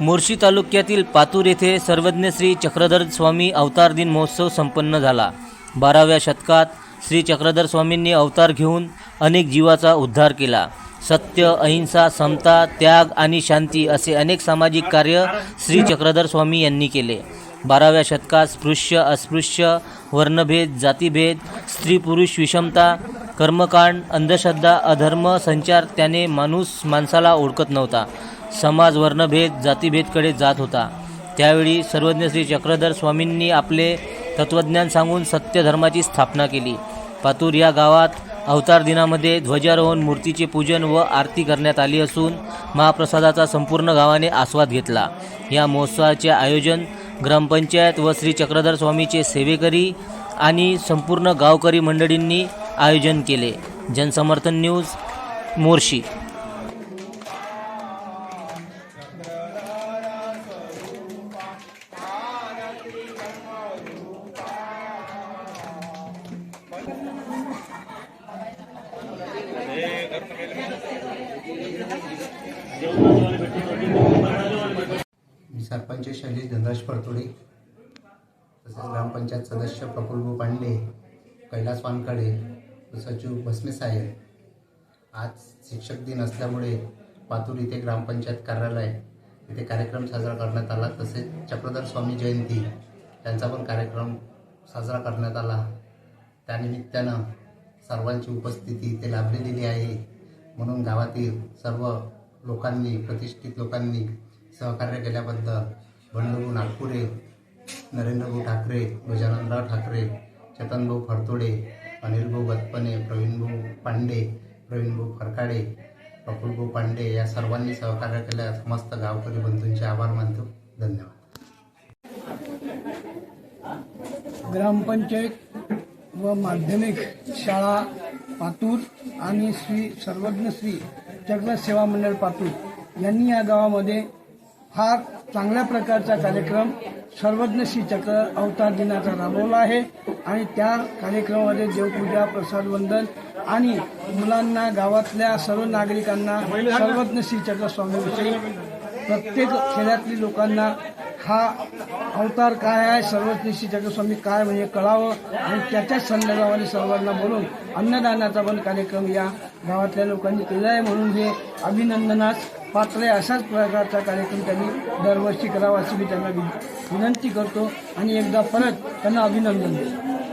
मोर्शी तालुक्यातील पातूर येथे सर्वज्ञ श्री चक्रधर स्वामी अवतार दिन महोत्सव संपन्न झाला. बाराव्या शतकात श्री चक्रधर स्वामींनी अवतार घेऊन अनेक जीवाचा उद्धार केला. सत्य अहिंसा समता त्याग आणि शांती असे अनेक सामाजिक कार्य श्री चक्रधर स्वामी यांनी केले. बाराव्या शतकात स्पृश्य अस्पृश्य वर्णभेद जातीभेद स्त्री पुरुष विषमता कर्मकांड अंधश्रद्धा अधर्म संचार त्याने माणूस माणसाला ओळखत नव्हता. समाज वर्णभेद जातीभेदकडे जात होता. त्यावेळी सर्वज्ञ श्री चक्रधर स्वामींनी आपले तत्त्वज्ञान सांगून सत्य धर्माची स्थापना केली. पातूर या गावात अवतार दिनामध्ये ध्वजारोहण मूर्तीचे पूजन व आरती करण्यात आली असून महाप्रसादाचा संपूर्ण गावाने आस्वाद घेतला. या महोत्सवाचे आयोजन ग्रामपंचायत व श्री चक्रधर स्वामीचे सेवेकरी आणि संपूर्ण गावकरी मंडळींनी आयोजन केले. जनसमर्थन न्यूज मोर्शी. मी सरपंच शैलेश धनराज परतोडे तसेच ग्रामपंचायत सदस्य प्रफुल्ल पांडे कैलास वानकडे सचिव भस्मे साहेब. आज शिक्षक दिन असल्यामुळे पातूर इथे ग्रामपंचायत कार्यालय इथे कार्यक्रम साजरा करण्यात आला. तसेच चक्रधर स्वामी जयंती यांचा पण कार्यक्रम साजरा करण्यात आला. त्यानिमित्तानं सर्वांची उपस्थिती इथे लाभलेली आहे. म्हणून गावातील सर्व लोकांनी प्रतिष्ठित लोकांनी सहकार्य केल्याबद्दल बंडू नागपुरे नरेंद्रभाऊ ठाकरे गजाननराव ठाकरे चेतनभाऊ फडतोडे अनिलभाऊ गतपणे प्रवीणभाऊ पांडे प्रवीणभाऊ फरकाडे प्रफुलभाऊ पांडे या सर्वांनी सहकार्य केल्या समस्त गावकरी बंधूंचे आभार मानतो. धन्यवाद. ग्रामपंचायत व माध्यमिक शाळा पातूर आणि श्री सर्वज्ञ श्री चक्र सेवा मंडळ पातूर यांनी या गावामध्ये फार चांगल्या प्रकारचा कार्यक्रम सर्वज्ञ श्री चक्र अवतार दिनाचा राबवला आहे आणि त्या कार्यक्रमामध्ये देवपूजा प्रसाद वंदन आणि मुलांना गावातल्या सर्व नागरिकांना सर्वज्ञ श्री चक्र स्वामीविषयी प्रत्येक खेड्यातली लोकांना हा अवतार काय आहे? सर्वज्ञशी जगस्वामी काय म्हणजे कळावं? आणि त्याच्याच संदर्भामध्ये सर्वांना बोलून अन्नदानाचा पण कार्यक्रम या गावातल्या लोकांनी केला आहे म्हणून हे अभिनंदनास पात्र आहे. अशाच प्रकारचा कार्यक्रम त्यांनी दरवर्षी करावा अशी मी त्यांना विनंती करतो. आणि एकदा परत त्यांना अभिनंदन. देतो